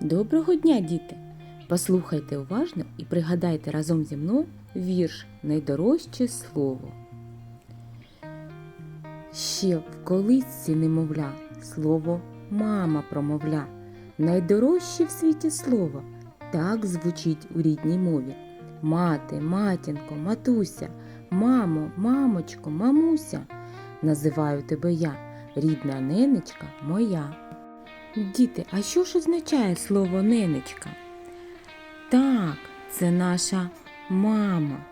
Доброго дня, діти! Послухайте уважно і пригадайте разом зі мною вірш Найдорожче слово. Ще в колисці немовля слово мама промовля. Найдорожче в світі слово так звучить у рідній мові. Мати, матінко, матуся, мамо, мамочко, мамуся. Називаю тебе я, рідна ненечка моя. Діти, а що ж означає слово ненечка? Так, це наша мама.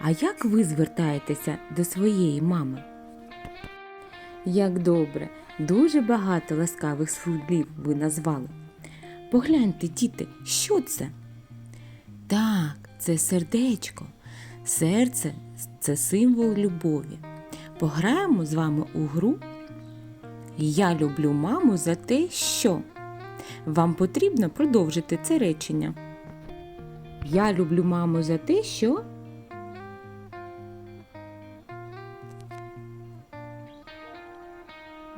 А як ви звертаєтеся до своєї мами? Як добре, дуже багато ласкавих слів ви назвали. Погляньте, діти, що це? Так, це сердечко. Серце це символ любові. Пограємо з вами у гру я люблю маму за те, що вам потрібно продовжити це речення. Я люблю маму за те, що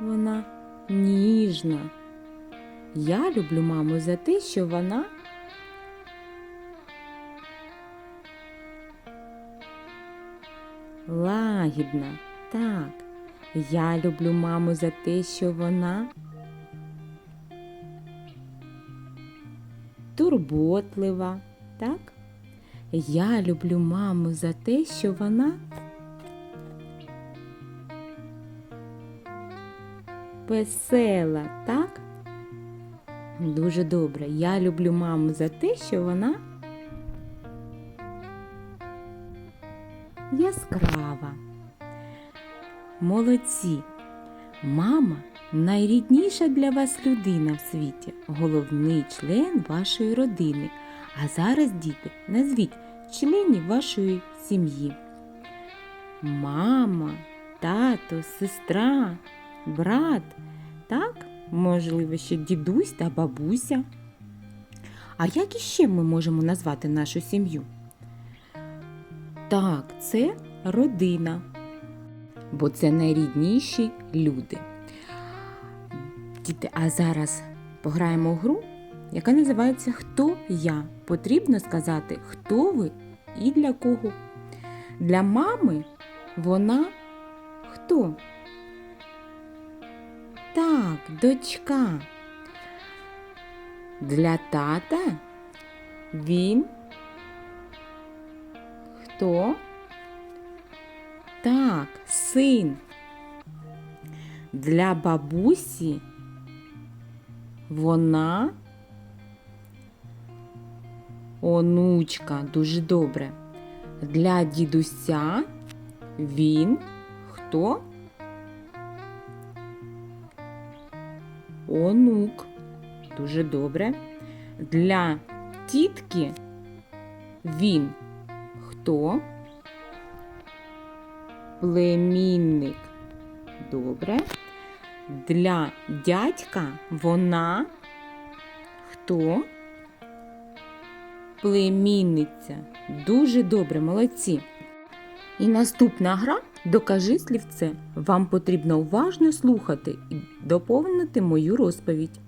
вона ніжна. Я люблю маму за те, що вона лагідна. Так. Я люблю маму за те, що вона турботлива, так? Я люблю маму за те, що вона весела, так? Дуже добре. Я люблю маму за те, що вона яскрава. Молодці! Мама найрідніша для вас людина в світі, головний член вашої родини. А зараз, діти, назвіть членів вашої сім'ї. Мама, тато, сестра, брат, так, можливо, ще дідусь та бабуся. А як іще ми можемо назвати нашу сім'ю? Так, це родина бо це найрідніші люди. Діти, а зараз пограємо у гру, яка називається Хто я? Потрібно сказати, хто ви і для кого. Для мами вона хто? Так, дочка. Для тата він хто? Так, син. Для бабусі вона онучка, дуже добре. Для дідуся він хто? Онук. Дуже добре. Для тітки він хто? Племінник. Добре. Для дядька вона хто? Племінниця. Дуже добре, молодці. І наступна гра докажи слівце. Вам потрібно уважно слухати і доповнити мою розповідь.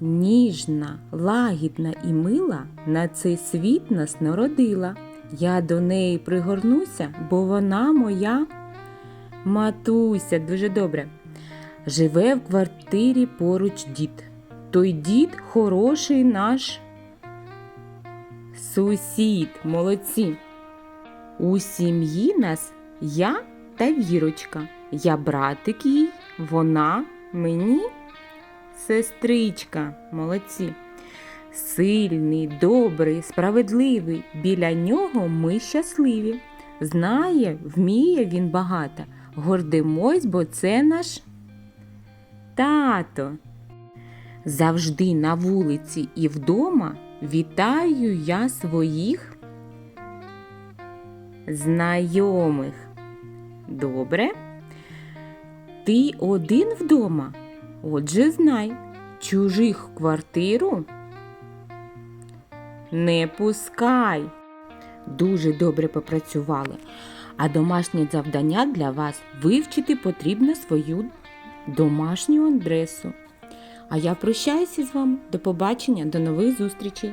Ніжна, лагідна і мила на цей світ нас народила. Я до неї пригорнуся, бо вона моя матуся, дуже добре. Живе в квартирі поруч дід. Той дід хороший наш сусід, молодці. У сім'ї нас я та вірочка. Я братик їй, вона мені сестричка, молодці сильний, добрий, справедливий. Біля нього ми щасливі. Знає, вміє він багато. Гордимось, бо це наш тато. Завжди на вулиці і вдома вітаю я своїх знайомих. Добре? Ти один вдома? Отже, знай, чужих квартиру не пускай. Дуже добре попрацювали. А домашнє завдання для вас вивчити потрібно свою домашню адресу. А я прощаюся з вами. До побачення, до нових зустрічей!